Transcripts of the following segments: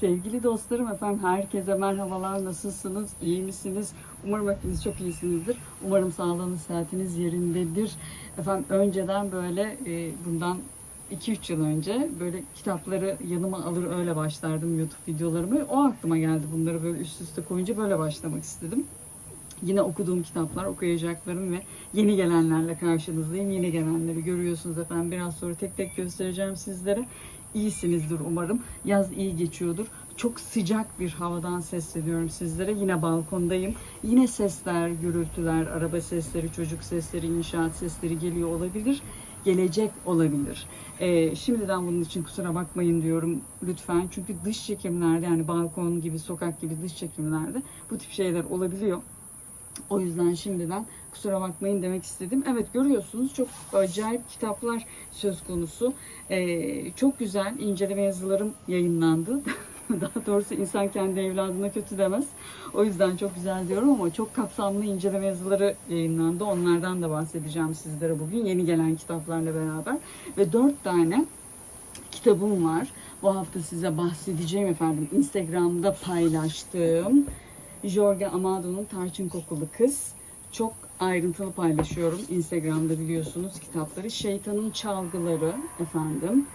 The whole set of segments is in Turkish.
Sevgili dostlarım efendim herkese merhabalar. Nasılsınız? İyi misiniz? Umarım hepiniz çok iyisinizdir. Umarım sağlığınız, sıhhatiniz yerindedir. Efendim önceden böyle e, bundan 2-3 yıl önce böyle kitapları yanıma alır öyle başlardım YouTube videolarımı. O aklıma geldi bunları böyle üst üste koyunca böyle başlamak istedim. Yine okuduğum kitaplar, okuyacaklarım ve yeni gelenlerle karşınızdayım. Yeni gelenleri görüyorsunuz efendim. Biraz sonra tek tek göstereceğim sizlere. İyisinizdir umarım. Yaz iyi geçiyordur. Çok sıcak bir havadan sesleniyorum sizlere. Yine balkondayım. Yine sesler, gürültüler, araba sesleri, çocuk sesleri, inşaat sesleri geliyor olabilir. Gelecek olabilir. Ee, şimdiden bunun için kusura bakmayın diyorum lütfen. Çünkü dış çekimlerde yani balkon gibi, sokak gibi dış çekimlerde bu tip şeyler olabiliyor. O yüzden şimdiden kusura bakmayın demek istedim. Evet görüyorsunuz çok acayip kitaplar söz konusu. Ee, çok güzel inceleme yazılarım yayınlandı. Daha doğrusu insan kendi evladına kötü demez. O yüzden çok güzel diyorum ama çok kapsamlı inceleme yazıları yayınlandı. Onlardan da bahsedeceğim sizlere bugün yeni gelen kitaplarla beraber. Ve dört tane kitabım var. Bu hafta size bahsedeceğim efendim. Instagram'da paylaştığım Jorge Amado'nun Tarçın Kokulu Kız. Çok ayrıntılı paylaşıyorum. Instagram'da biliyorsunuz kitapları. Şeytanın Çalgıları efendim.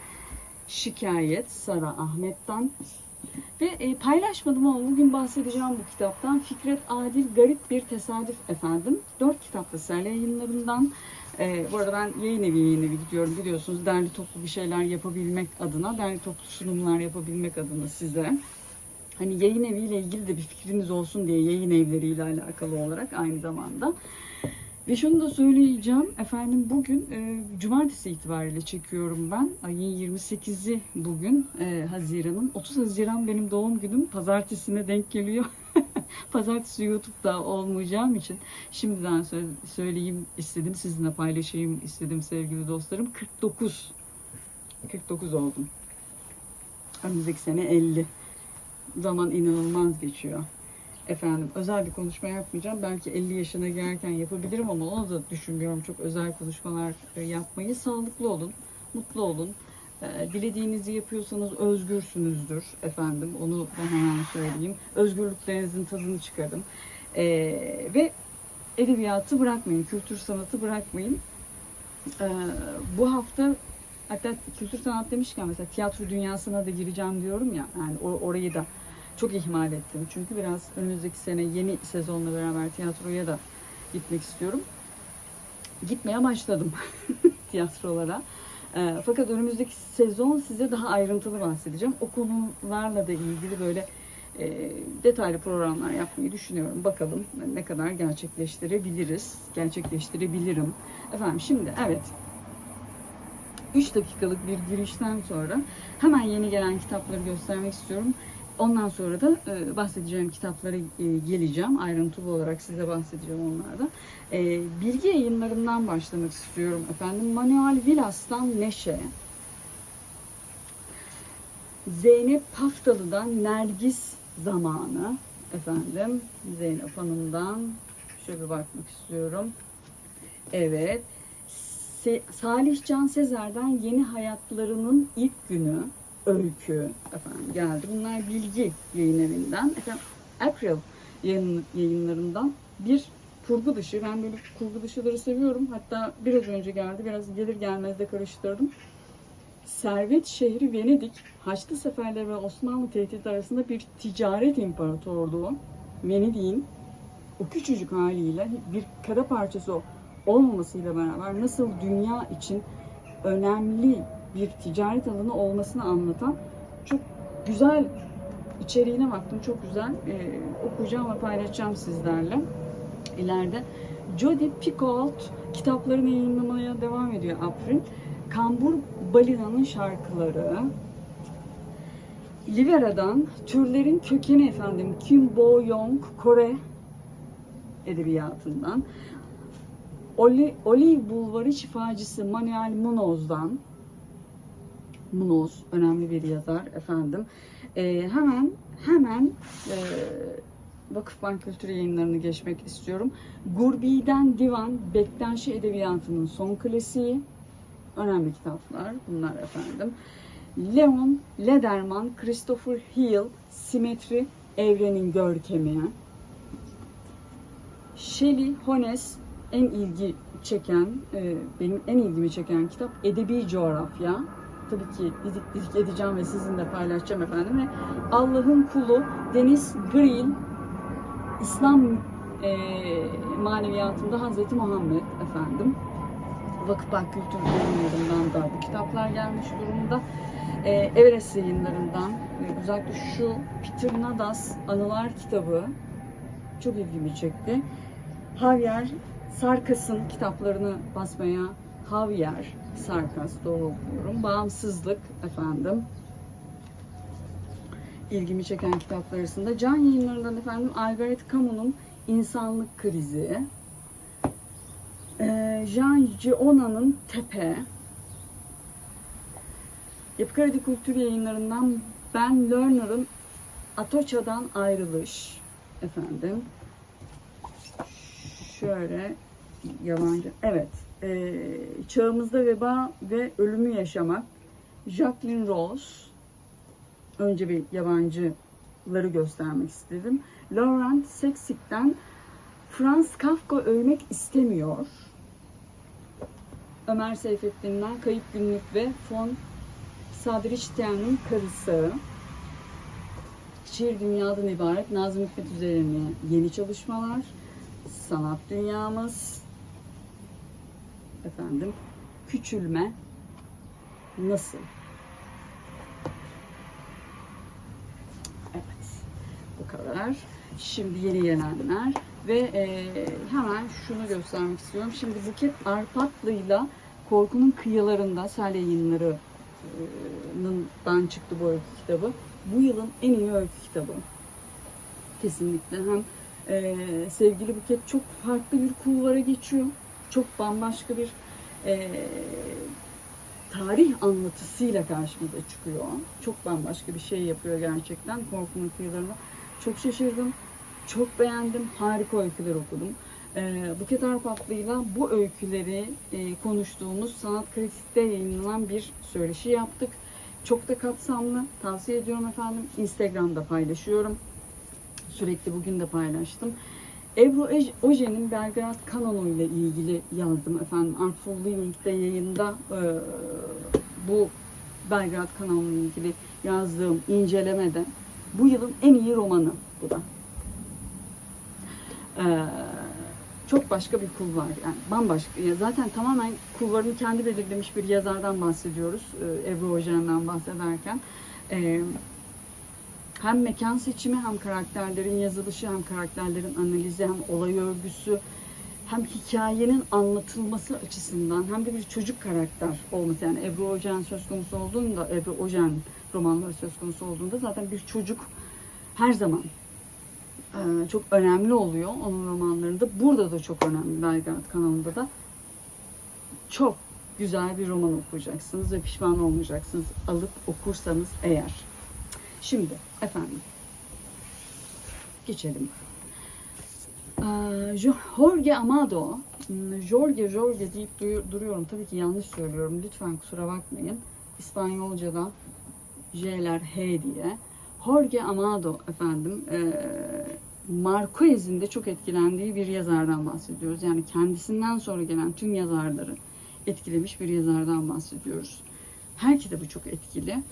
Şikayet Sara Ahmet'ten. Ve e, paylaşmadım ama bugün bahsedeceğim bu kitaptan. Fikret Adil Garip Bir Tesadüf efendim. Dört kitaplı Serle yayınlarından. E, bu arada ben yayın evi yayın evi gidiyorum biliyorsunuz. Derli toplu bir şeyler yapabilmek adına, derli toplu sunumlar yapabilmek adına size. Hani yayın eviyle ilgili de bir fikriniz olsun diye yayın evleriyle alakalı olarak aynı zamanda. Ve şunu da söyleyeceğim. Efendim bugün e, cumartesi itibariyle çekiyorum ben. Ayın 28'i bugün e, Haziran'ın. 30 Haziran benim doğum günüm. Pazartesine denk geliyor. Pazartesi YouTube'da olmayacağım için şimdiden sö- söyleyeyim istedim. Sizinle paylaşayım istedim sevgili dostlarım. 49. 49 oldum. Önümüzdeki sene 50. Zaman inanılmaz geçiyor. Efendim özel bir konuşma yapmayacağım. Belki 50 yaşına gelirken yapabilirim ama onu da düşünmüyorum. Çok özel konuşmalar e, yapmayı. Sağlıklı olun, mutlu olun. E, Dilediğinizi yapıyorsanız özgürsünüzdür efendim. Onu da hemen söyleyeyim. Özgürlüklerinizin tadını çıkarın. E, ve edebiyatı bırakmayın, kültür sanatı bırakmayın. E, bu hafta hatta kültür sanat demişken mesela tiyatro dünyasına da gireceğim diyorum ya. Yani or- orayı da çok ihmal ettim. Çünkü biraz önümüzdeki sene yeni sezonla beraber tiyatroya da gitmek istiyorum. Gitmeye başladım tiyatrolara. Ee, fakat önümüzdeki sezon size daha ayrıntılı bahsedeceğim. O konularla da ilgili böyle e, detaylı programlar yapmayı düşünüyorum. Bakalım ne kadar gerçekleştirebiliriz, gerçekleştirebilirim. Efendim şimdi evet 3 dakikalık bir girişten sonra hemen yeni gelen kitapları göstermek istiyorum. Ondan sonra da e, bahsedeceğim kitaplara e, geleceğim. Ayrıntılı olarak size bahsedeceğim onlardan. E, bilgi yayınlarından başlamak istiyorum efendim. Manuel Villas'tan Neşe. Zeynep Paftalı'dan Nergis Zamanı. Efendim Zeynep Hanım'dan şöyle bir bakmak istiyorum. Evet. Se- Salih Can Sezer'den Yeni Hayatlarının ilk günü öykü efendim geldi. Bunlar bilgi yayın evinden. Efendim April yayın, yayınlarından bir kurgu dışı. Ben böyle kurgu dışıları seviyorum. Hatta biraz önce geldi. Biraz gelir gelmez de karıştırdım. Servet şehri Venedik, Haçlı seferleri ve Osmanlı tehdidi arasında bir ticaret imparatorluğu. Venedik'in o küçücük haliyle bir kara parçası olmamasıyla beraber nasıl dünya için önemli bir ticaret alanı olmasını anlatan çok güzel içeriğine baktım. Çok güzel. Ee, okuyacağım ve paylaşacağım sizlerle ileride. Jodi Picoult kitaplarını yayınlamaya devam ediyor April. Kambur Balina'nın şarkıları. Livera'dan Türlerin Kökeni efendim Kim Bo Young Kore edebiyatından. Oli, Olive Bulvarı şifacısı Manuel Munoz'dan Munoz önemli bir yazar efendim. Ee, hemen hemen e, Vakıfbank Kültür Yayınları'nı geçmek istiyorum. Gurbi'den Divan Bektaşi Edebiyatı'nın son klasiği. Önemli kitaplar bunlar efendim. Leon Lederman, Christopher Hill, Simetri, Evrenin Görkemi. Shelley Hones en ilgi çeken, e, benim en ilgimi çeken kitap Edebi Coğrafya. Tabii ki didik didik edeceğim ve sizinle paylaşacağım efendim. Ve Allah'ın Kulu Deniz Green, İslam e, maneviyatında Hazreti Muhammed efendim. Vakıfbank Kültür Yayınları'ndan da bu kitaplar gelmiş durumda. E, Everest yayınlarından e, özellikle şu Peter Nadas Anılar kitabı çok ilgimi çekti. Javier Sarkas'ın kitaplarını basmaya Javier Sarkas doğru okuyorum. Bağımsızlık efendim. İlgimi çeken kitaplar arasında. Can yayınlarından efendim Albert Camus'un İnsanlık Krizi. Ee, Jean Giona'nın Tepe. Yapı Kredi Kültür yayınlarından Ben Lerner'ın Atoça'dan Ayrılış. Efendim. Şöyle yabancı. Evet. Ee, çağımızda veba ve ölümü yaşamak. Jacqueline Rose. Önce bir yabancıları göstermek istedim. Laurent Sexik'ten Franz Kafka ölmek istemiyor. Ömer Seyfettin'den Kayıp Günlük ve Von Sadriçtian'ın Karısı. Şiir Dünyadan ibaret Nazım Hikmet üzerine yeni çalışmalar. Sanat Dünyamız. Efendim, Küçülme Nasıl? Evet, bu kadar. Şimdi yeni gelenler ve e, hemen şunu göstermek istiyorum. Şimdi Buket Arpatlı'yla Korkunun Kıyılarında Sel Yayınları'ndan çıktı bu öykü kitabı. Bu yılın en iyi öykü kitabı. Kesinlikle. Hem e, sevgili Buket çok farklı bir kulvara geçiyor. Çok bambaşka bir e, tarih anlatısıyla karşımıza çıkıyor. Çok bambaşka bir şey yapıyor gerçekten Korkunun Kıyılarında. Çok şaşırdım. Çok beğendim. Harika öyküler okudum. Ee, Buket Arpatlı'yla bu öyküleri e, konuştuğumuz Sanat Kritik'te yayınlanan bir söyleşi yaptık. Çok da kapsamlı. Tavsiye ediyorum efendim. Instagram'da paylaşıyorum. Sürekli bugün de paylaştım. Ebru Oje'nin Belgrad Kanonu ile ilgili yazdım efendim. Artful Living'de yayında e, bu Belgrad Kanonu ile ilgili yazdığım incelemede bu yılın en iyi romanı bu da. Ee, çok başka bir kul var yani bambaşka. Ya zaten tamamen kulvarını kendi belirlemiş bir yazardan bahsediyoruz. Ee, Ebru Ojen'den bahsederken. Ee, hem mekan seçimi hem karakterlerin yazılışı hem karakterlerin analizi hem olay örgüsü hem hikayenin anlatılması açısından hem de bir çocuk karakter olması yani Ebru Ojen söz konusu olduğunda Ebru Ojen romanları söz konusu olduğunda zaten bir çocuk her zaman e, çok önemli oluyor onun romanlarında. Burada da çok önemli Belgrad kanalında da. Çok güzel bir roman okuyacaksınız ve pişman olmayacaksınız alıp okursanız eğer. Şimdi efendim geçelim. Ee, Jo- Jorge Amado, hmm, Jorge Jorge deyip duruyorum. Tabii ki yanlış söylüyorum. Lütfen kusura bakmayın. İspanyolca'da J'ler H diye. Jorge Amado efendim e, Marquez'in de çok etkilendiği bir yazardan bahsediyoruz. Yani kendisinden sonra gelen tüm yazarları etkilemiş bir yazardan bahsediyoruz. Her kitabı çok etkili.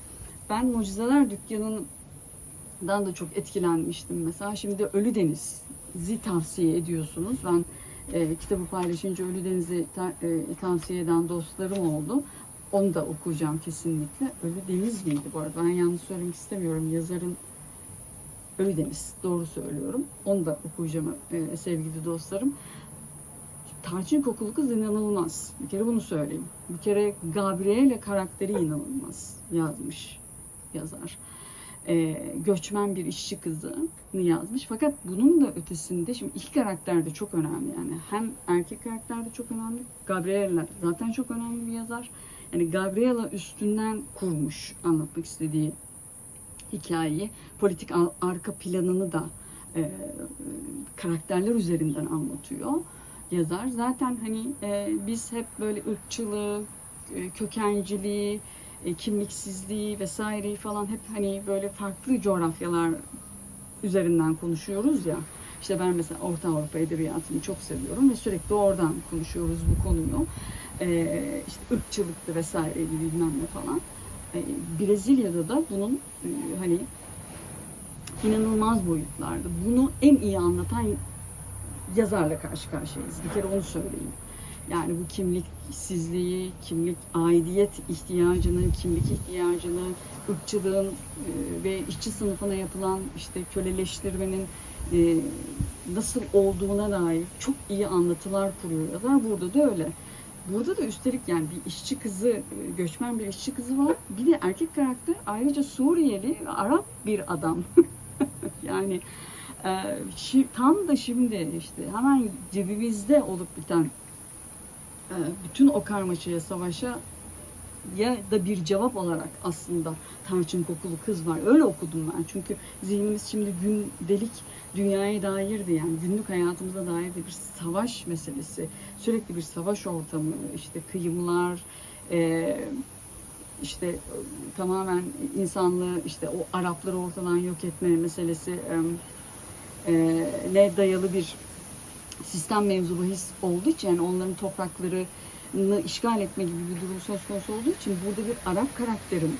Ben Mucizeler Dükkanı'ndan da çok etkilenmiştim mesela. Şimdi Ölü Deniz'i tavsiye ediyorsunuz. Ben e, kitabı paylaşınca Ölü Deniz'i ta- e, tavsiye eden dostlarım oldu. Onu da okuyacağım kesinlikle. Ölü Deniz miydi bu arada? Ben yanlış söylemek istemiyorum. Yazarın Ölü Deniz. Doğru söylüyorum. Onu da okuyacağım e, sevgili dostlarım. Tarçın kokulu kız inanılmaz. Bir kere bunu söyleyeyim. Bir kere Gabriele karakteri inanılmaz yazmış yazar. Ee, göçmen bir işçi kızını yazmış. Fakat bunun da ötesinde şimdi iki karakter de çok önemli yani. Hem erkek karakter de çok önemli. Gabriela zaten çok önemli bir yazar. Yani Gabriela üstünden kurmuş anlatmak istediği hikayeyi. Politik ar- arka planını da e, karakterler üzerinden anlatıyor yazar. Zaten hani e, biz hep böyle ırkçılığı, e, kökenciliği, e, kimliksizliği vesaireyi falan hep hani böyle farklı coğrafyalar üzerinden konuşuyoruz ya. İşte ben mesela Orta Avrupa Edebiyatı'nı çok seviyorum ve sürekli oradan konuşuyoruz bu konuyu. Ee, işte ırkçılıktı vesaire bilmem ne falan. Ee, Brezilya'da da bunun e, hani inanılmaz boyutlarda. Bunu en iyi anlatan yazarla karşı karşıyayız. Bir kere onu söyleyeyim. Yani bu kimliksizliği, kimlik aidiyet ihtiyacını, kimlik ihtiyacını, ırkçılığın e, ve işçi sınıfına yapılan işte köleleştirmenin e, nasıl olduğuna dair çok iyi anlatılar kuruyor yazar. Burada da öyle. Burada da üstelik yani bir işçi kızı, e, göçmen bir işçi kızı var. Bir de erkek karakter ayrıca Suriyeli ve Arap bir adam. yani tam da şimdi işte hemen cebimizde olup biten bütün o karmaşaya, savaşa ya da bir cevap olarak aslında tarçın kokulu kız var. Öyle okudum ben. Çünkü zihnimiz şimdi gündelik dünyaya dairdi yani günlük hayatımıza dair de bir savaş meselesi. Sürekli bir savaş ortamı, işte kıyımlar, e, işte e, tamamen insanlığı işte o Arapları ortadan yok etme meselesi e, e, ne dayalı bir sistem mevzu bahis olduğu için yani onların topraklarını işgal etme gibi bir durum söz konusu olduğu için burada bir Arap karakterin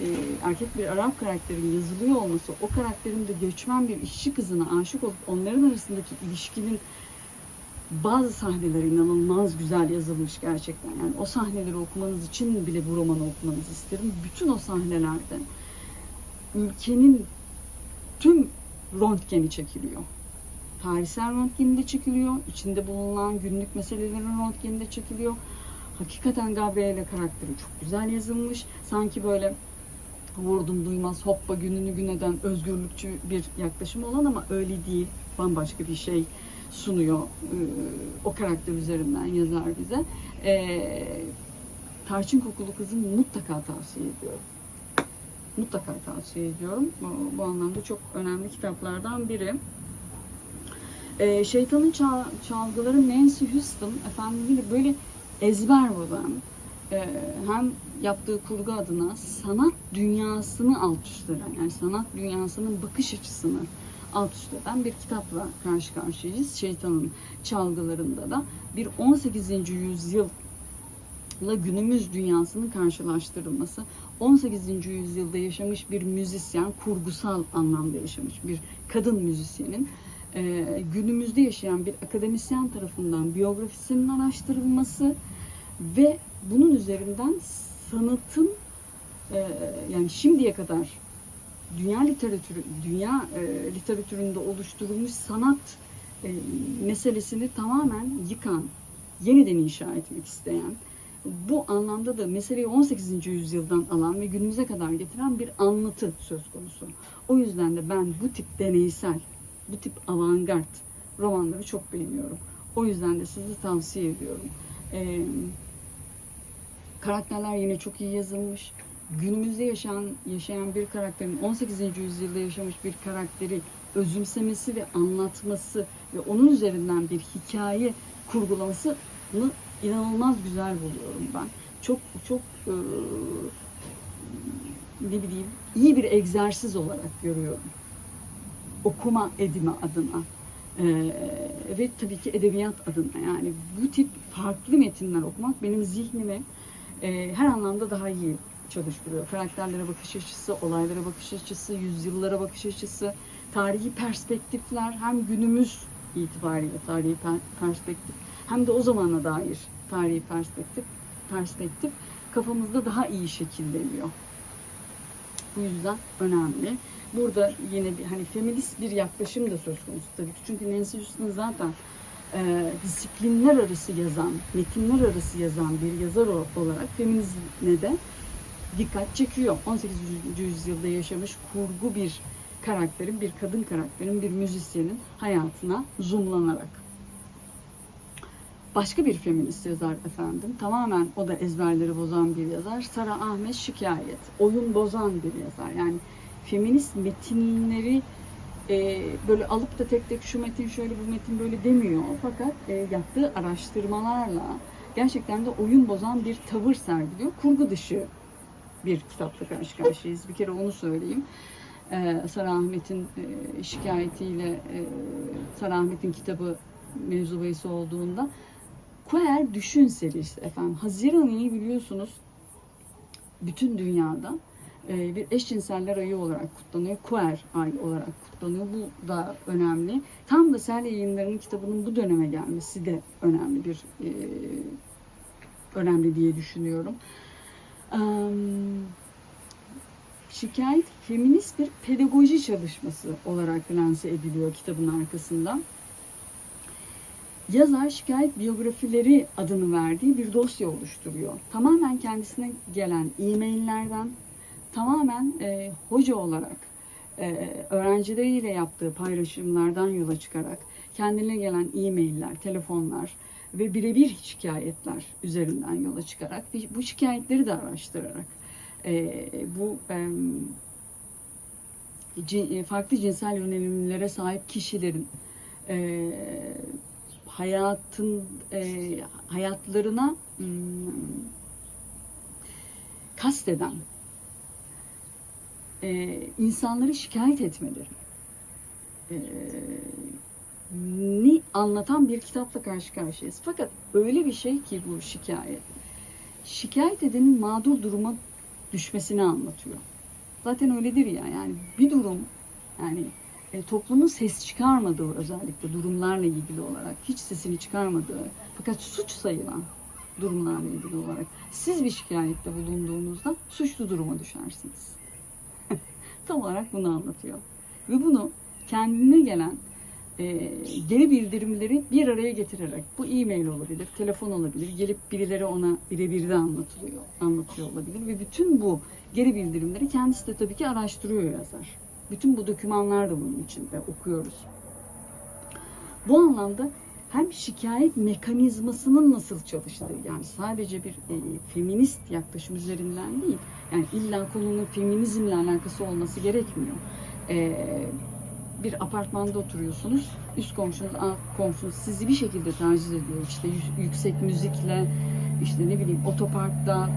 e, erkek bir Arap karakterin yazılıyor olması, o karakterin de göçmen bir işçi kızına aşık olup onların arasındaki ilişkinin bazı sahneleri inanılmaz güzel yazılmış gerçekten. Yani o sahneleri okumanız için bile bu romanı okumanızı isterim. Bütün o sahnelerde ülkenin tüm röntgeni çekiliyor. Tarihsel röntgeni de çekiliyor. İçinde bulunan günlük meselelerin röntgeni de çekiliyor. Hakikaten Gabriele karakteri çok güzel yazılmış. Sanki böyle vurdum duymaz hoppa gününü gün eden özgürlükçü bir yaklaşım olan ama öyle değil. Bambaşka bir şey sunuyor o karakter üzerinden yazar bize. Tarçın Kokulu Kız'ı mutlaka tavsiye ediyorum. Mutlaka tavsiye ediyorum. Bu, bu anlamda çok önemli kitaplardan biri. Ee, Şeytanın Çal- Çalgıları Nancy Houston efendim böyle ezber bulan e, hem yaptığı kurgu adına sanat dünyasını alt üst eden yani sanat dünyasının bakış açısını alt üst eden bir kitapla karşı karşıyayız. Şeytanın çalgılarında da bir 18. yüzyıl günümüz dünyasının karşılaştırılması. 18. yüzyılda yaşamış bir müzisyen, kurgusal anlamda yaşamış bir kadın müzisyenin e, günümüzde yaşayan bir akademisyen tarafından biyografisinin araştırılması ve bunun üzerinden sanatın e, yani şimdiye kadar dünya literatürü dünya e, literatüründe oluşturulmuş sanat e, meselesini tamamen yıkan, yeniden inşa etmek isteyen, bu anlamda da meseleyi 18. yüzyıldan alan ve günümüze kadar getiren bir anlatı söz konusu. O yüzden de ben bu tip deneysel, bu tip avantgard romanları çok beğeniyorum. O yüzden de sizi tavsiye ediyorum. Ee, karakterler yine çok iyi yazılmış. Günümüzde yaşayan yaşayan bir karakterin 18. yüzyılda yaşamış bir karakteri özümsemesi ve anlatması ve onun üzerinden bir hikaye kurgulamasını inanılmaz güzel buluyorum ben. Çok çok e, ne bileyim iyi bir egzersiz olarak görüyorum. Okuma edimi adına. Ee, ve tabii ki edebiyat adına yani bu tip farklı metinler okumak benim zihnimi e, her anlamda daha iyi çalıştırıyor. Karakterlere bakış açısı, olaylara bakış açısı, yüzyıllara bakış açısı, tarihi perspektifler hem günümüz itibariyle tarihi per- perspektif hem de o zamana dair tarihi perspektif perspektif kafamızda daha iyi şekilleniyor. Bu yüzden önemli. Burada yine bir hani feminist bir yaklaşım da söz konusu tabii ki. Çünkü Nancy Houston zaten e, disiplinler arası yazan, metinler arası yazan bir yazar olarak feminizme de dikkat çekiyor. 18. yüzyılda yaşamış kurgu bir karakterin, bir kadın karakterin, bir müzisyenin hayatına zoomlanarak. Başka bir feminist yazar efendim. Tamamen o da ezberleri bozan bir yazar. Sara Ahmet Şikayet. Oyun bozan bir yazar. Yani feminist metinleri e, böyle alıp da tek tek şu metin şöyle bu metin böyle demiyor. Fakat e, yaptığı araştırmalarla gerçekten de oyun bozan bir tavır sergiliyor. Kurgu dışı bir kitapla karşı karşıyayız. Bir kere onu söyleyeyim. Ee, Sarı Ahmet'in e, şikayetiyle e, Sarı Ahmet'in kitabı mevzu olduğunda Queer Düşün serisi efendim. Haziran ayı biliyorsunuz bütün dünyada e, bir eşcinseller ayı olarak kutlanıyor. Queer ay olarak kutlanıyor. Bu da önemli. Tam da Sel yayınlarının kitabının bu döneme gelmesi de önemli bir e, önemli diye düşünüyorum. Şikayet feminist bir pedagoji çalışması olarak lanse ediliyor kitabın arkasından. Yazar şikayet biyografileri adını verdiği bir dosya oluşturuyor. Tamamen kendisine gelen e-maillerden, tamamen e, hoca olarak e, öğrencileriyle yaptığı paylaşımlardan yola çıkarak kendine gelen e-mailler, telefonlar ve birebir şikayetler üzerinden yola çıkarak bu şikayetleri de araştırarak e, bu e, cin- farklı cinsel yönelimlere sahip kişilerin e, hayatın e, hayatlarına hmm, kasteden e, insanları şikayet etmeleri e, ni anlatan bir kitapla karşı karşıyayız. Fakat öyle bir şey ki bu şikayet. Şikayet edenin mağdur duruma düşmesini anlatıyor. Zaten öyledir ya yani bir durum yani e, toplumun ses çıkarmadığı özellikle durumlarla ilgili olarak hiç sesini çıkarmadığı fakat suç sayılan durumlarla ilgili olarak siz bir şikayette bulunduğunuzda suçlu duruma düşersiniz. Tam olarak bunu anlatıyor. Ve bunu kendine gelen e, geri bildirimleri bir araya getirerek bu e-mail olabilir, telefon olabilir, gelip birileri ona birebir de anlatılıyor, anlatıyor olabilir ve bütün bu geri bildirimleri kendisi de tabii ki araştırıyor yazar. Bütün bu dokümanlar da bunun içinde okuyoruz. Bu anlamda hem şikayet mekanizmasının nasıl çalıştığı yani sadece bir e, feminist yaklaşım üzerinden değil yani illa konunun feminizmle alakası olması gerekmiyor. E, bir apartmanda oturuyorsunuz. Üst komşunuz, alt komşunuz sizi bir şekilde taciz ediyor. İşte yü- yüksek müzikle, işte ne bileyim otoparkta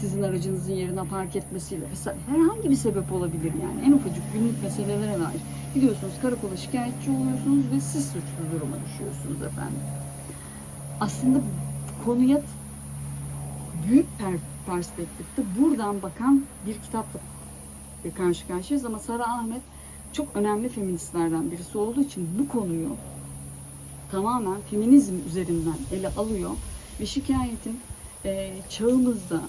sizin aracınızın yerine park etmesiyle vesaire herhangi bir sebep olabilir yani. En ufacık günlük meselelere dair. Gidiyorsunuz karakola şikayetçi oluyorsunuz ve siz suçlu duruma düşüyorsunuz efendim. Aslında konuya büyük per- perspektifte buradan bakan bir kitapla karşı karşıyayız ama Sara Ahmet çok önemli feministlerden birisi olduğu için bu konuyu tamamen feminizm üzerinden ele alıyor ve şikayetin e, çağımızda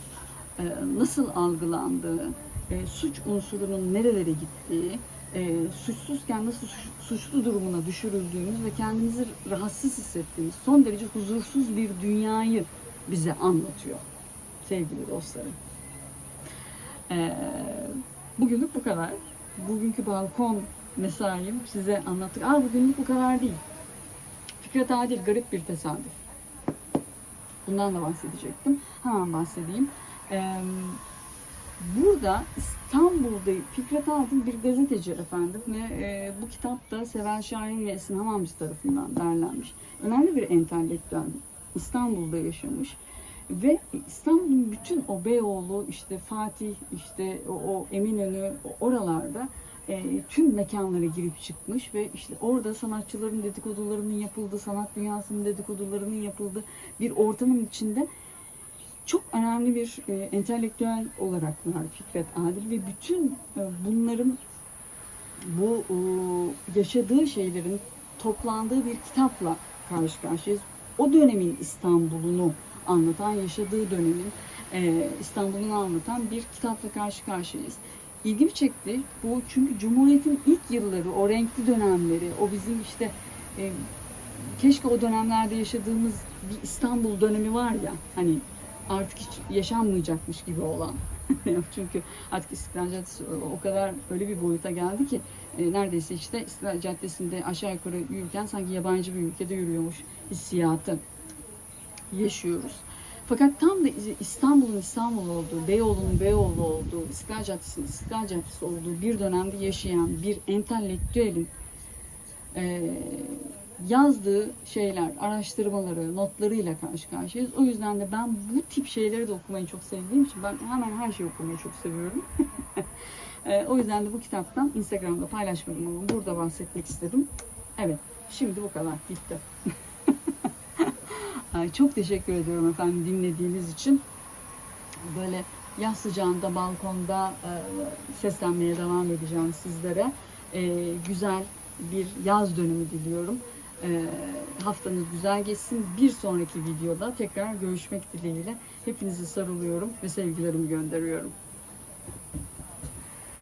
nasıl algılandığı, e, suç unsurunun nerelere gittiği, e, suçsuzken nasıl suç- suçlu durumuna düşürüldüğümüz ve kendimizi rahatsız hissettiğimiz son derece huzursuz bir dünyayı bize anlatıyor sevgili dostlarım. E, bugünlük bu kadar. Bugünkü balkon mesaim size anlattık. Aa bugünlük bu kadar değil. Fikret Adil garip bir tesadüf. Bundan da bahsedecektim. Hemen bahsedeyim. Ee, burada İstanbul'da Fikret Adil bir gazeteci efendim ve e, bu kitap da Seval Şahin ve Esin Hamamcı tarafından derlenmiş. Önemli bir entelektüel İstanbul'da yaşamış ve İstanbul'un bütün o Beyoğlu, işte Fatih, işte o, o Eminönü oralarda e, tüm mekanlara girip çıkmış ve işte orada sanatçıların dedikodularının yapıldığı, sanat dünyasının dedikodularının yapıldığı bir ortamın içinde çok önemli bir e, entelektüel olarak var Fikret Adil ve bütün e, bunların bu e, yaşadığı şeylerin toplandığı bir kitapla karşı karşıyayız. O dönemin İstanbul'unu anlatan, yaşadığı dönemin e, İstanbul'unu anlatan bir kitapla karşı karşıyayız. İlgimi çekti bu çünkü Cumhuriyet'in ilk yılları, o renkli dönemleri, o bizim işte e, keşke o dönemlerde yaşadığımız bir İstanbul dönemi var ya hani artık hiç yaşanmayacakmış gibi olan. Çünkü artık İstiklal Caddesi o kadar öyle bir boyuta geldi ki e, neredeyse işte İstiklal Caddesi'nde aşağı yukarı yürürken sanki yabancı bir ülkede yürüyormuş hissiyatı yaşıyoruz. Fakat tam da İstanbul'un İstanbul olduğu, Beyoğlu'nun Beyoğlu olduğu, İstiklal Caddesi'nin İstiklal Caddesi olduğu bir dönemde yaşayan bir entelektüelin e, yazdığı şeyler, araştırmaları, notlarıyla karşı karşıyayız. O yüzden de ben bu tip şeyleri de okumayı çok sevdiğim için ben hemen her şeyi okumayı çok seviyorum. Ee, o yüzden de bu kitaptan Instagram'da paylaşmadım ama burada bahsetmek istedim. Evet, şimdi bu kadar. Bitti. Çok teşekkür ediyorum efendim dinlediğiniz için. Böyle yaz sıcağında balkonda e, seslenmeye devam edeceğim sizlere. E, güzel bir yaz dönümü diliyorum. E, haftanız güzel geçsin. Bir sonraki videoda tekrar görüşmek dileğiyle. Hepinizi sarılıyorum ve sevgilerimi gönderiyorum.